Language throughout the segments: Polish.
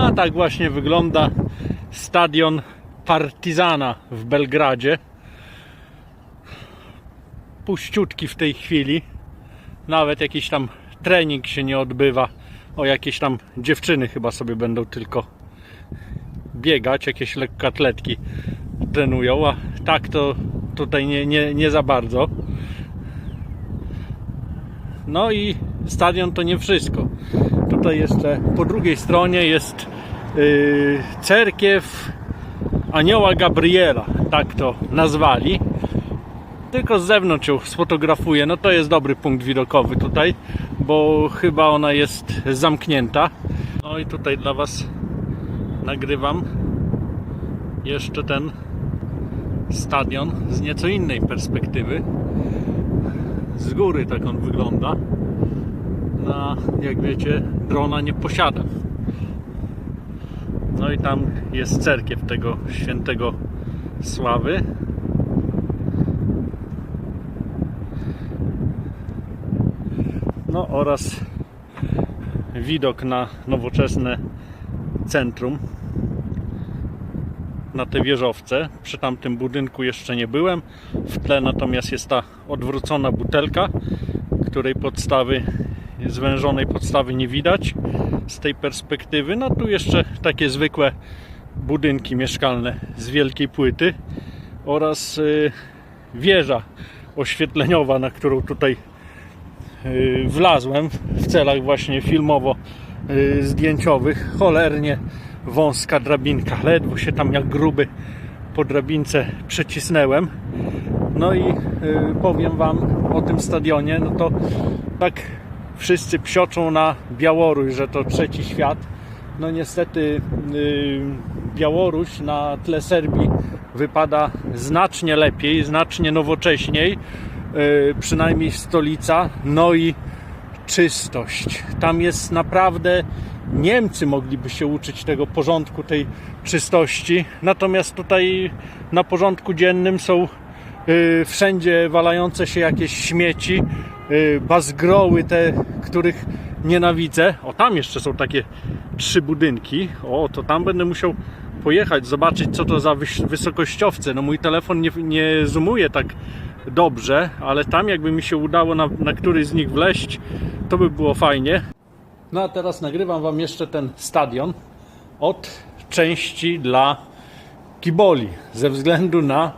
A tak właśnie wygląda stadion Partizana w Belgradzie. Puściutki w tej chwili. Nawet jakiś tam trening się nie odbywa. O jakieś tam dziewczyny chyba sobie będą tylko biegać, jakieś lekkoatletki trenują, a tak to tutaj nie, nie, nie za bardzo. No i stadion to nie wszystko. Tutaj jeszcze po drugiej stronie jest yy, cerkiew Anioła Gabriela, tak to nazwali. Tylko z zewnątrz ją sfotografuję. No to jest dobry punkt widokowy tutaj, bo chyba ona jest zamknięta. No i tutaj dla Was nagrywam jeszcze ten stadion z nieco innej perspektywy. Z góry tak on wygląda. Na, jak wiecie, drona nie posiadam. No i tam jest cerkiew tego świętego Sławy. No oraz widok na nowoczesne centrum na te wieżowce. Przy tamtym budynku jeszcze nie byłem. W tle natomiast jest ta odwrócona butelka, której podstawy, zwężonej podstawy nie widać z tej perspektywy. No tu jeszcze takie zwykłe budynki mieszkalne z wielkiej płyty oraz y, wieża oświetleniowa, na którą tutaj y, wlazłem w celach właśnie filmowo-zdjęciowych. Cholernie wąska drabinka. Ledwo się tam jak gruby po drabince przecisnęłem. No i y, powiem Wam o tym stadionie, no to tak wszyscy psioczą na Białoruś, że to trzeci świat. No niestety y, Białoruś na tle Serbii wypada znacznie lepiej, znacznie nowocześniej, y, przynajmniej stolica, no i czystość. Tam jest naprawdę Niemcy mogliby się uczyć tego porządku, tej czystości. Natomiast tutaj na porządku dziennym są wszędzie walające się jakieś śmieci, y, bazgroły te, których nienawidzę. O, tam jeszcze są takie trzy budynki. O, to tam będę musiał pojechać, zobaczyć co to za wys- wysokościowce. No mój telefon nie, nie zoomuje tak dobrze, ale tam jakby mi się udało na, na któryś z nich wleść, to by było fajnie. No a teraz nagrywam Wam jeszcze ten stadion od części dla kiboli, ze względu na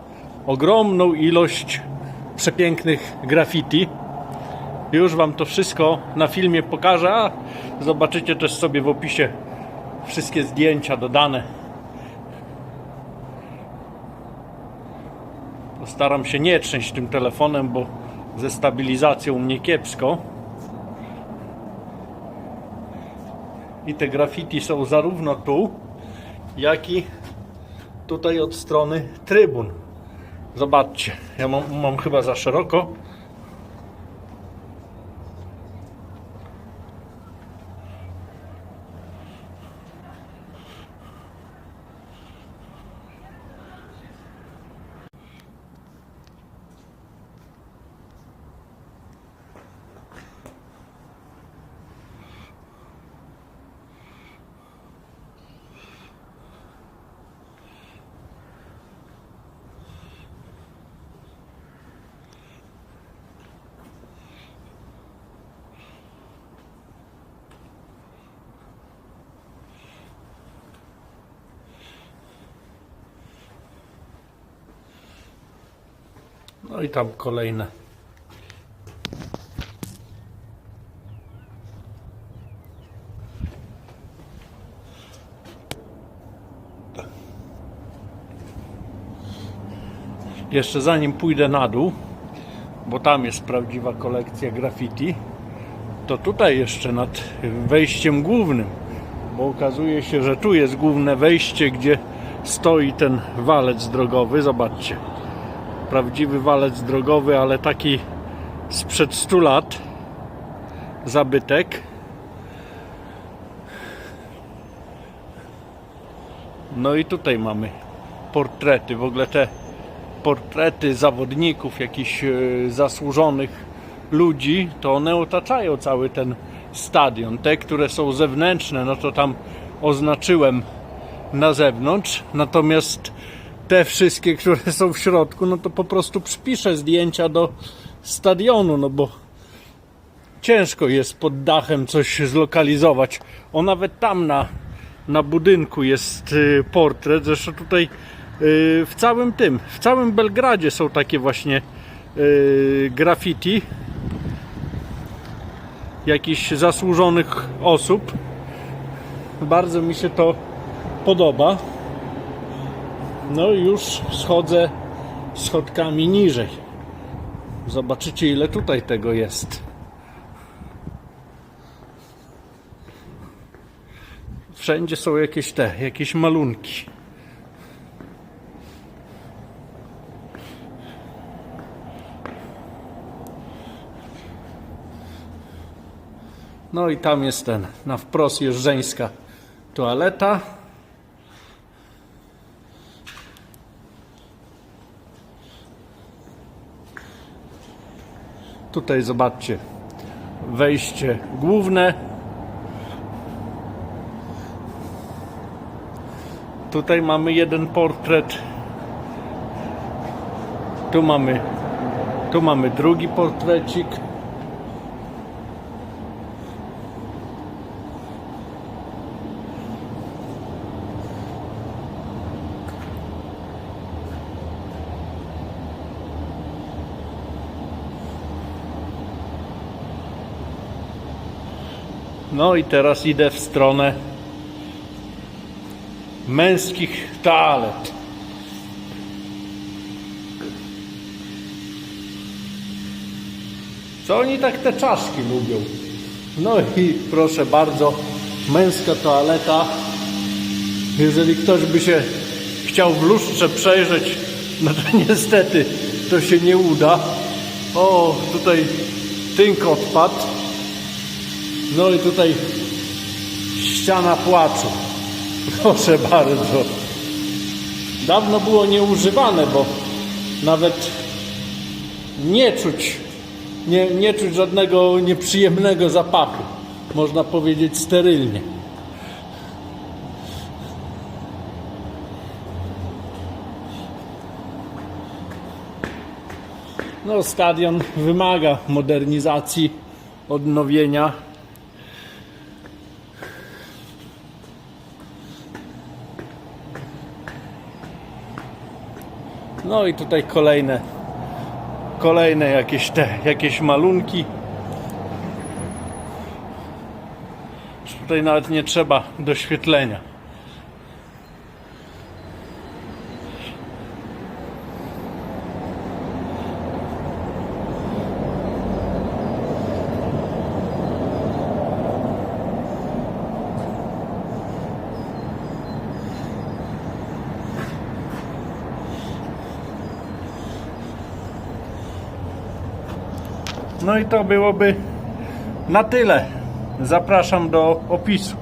ogromną ilość przepięknych graffiti. Już Wam to wszystko na filmie pokażę, a zobaczycie też sobie w opisie wszystkie zdjęcia dodane. Postaram się nie trzęść tym telefonem, bo ze stabilizacją mnie kiepsko. I te graffiti są zarówno tu, jak i tutaj od strony trybun. Zobaczcie, ja mam, mam chyba za szeroko. No i tam kolejne. Jeszcze zanim pójdę na dół, bo tam jest prawdziwa kolekcja graffiti, to tutaj jeszcze nad wejściem głównym, bo okazuje się, że tu jest główne wejście, gdzie stoi ten walec drogowy. Zobaczcie prawdziwy walec drogowy, ale taki sprzed 100 lat zabytek. No i tutaj mamy portrety, w ogóle te portrety zawodników, jakichś e, zasłużonych ludzi, to one otaczają cały ten stadion. Te, które są zewnętrzne, no to tam oznaczyłem na zewnątrz, natomiast te wszystkie, które są w środku, no to po prostu przypiszę zdjęcia do stadionu, no bo ciężko jest pod dachem coś zlokalizować. O nawet tam na, na budynku jest y, portret, zresztą tutaj y, w całym tym, w całym Belgradzie są takie właśnie y, graffiti jakichś zasłużonych osób. Bardzo mi się to podoba. No już schodzę schodkami niżej. Zobaczycie ile tutaj tego jest. Wszędzie są jakieś te, jakieś malunki. No i tam jest ten, na wprost jest żeńska toaleta. Tutaj zobaczcie wejście główne. Tutaj mamy jeden portret. Tu mamy tu mamy drugi portrecik. No i teraz idę w stronę męskich toalet. Co oni tak te czaszki lubią? No i proszę bardzo, męska toaleta. Jeżeli ktoś by się chciał w lustrze przejrzeć, no to niestety to się nie uda. O, tutaj tynk odpadł. No i tutaj ściana płaczu. Proszę bardzo. Dawno było nieużywane, bo nawet nie czuć, nie, nie czuć żadnego nieprzyjemnego zapachu. Można powiedzieć sterylnie. No, stadion wymaga modernizacji, odnowienia. No i tutaj kolejne kolejne jakieś te jakieś malunki. Tutaj nawet nie trzeba doświetlenia. No i to byłoby na tyle. Zapraszam do opisu.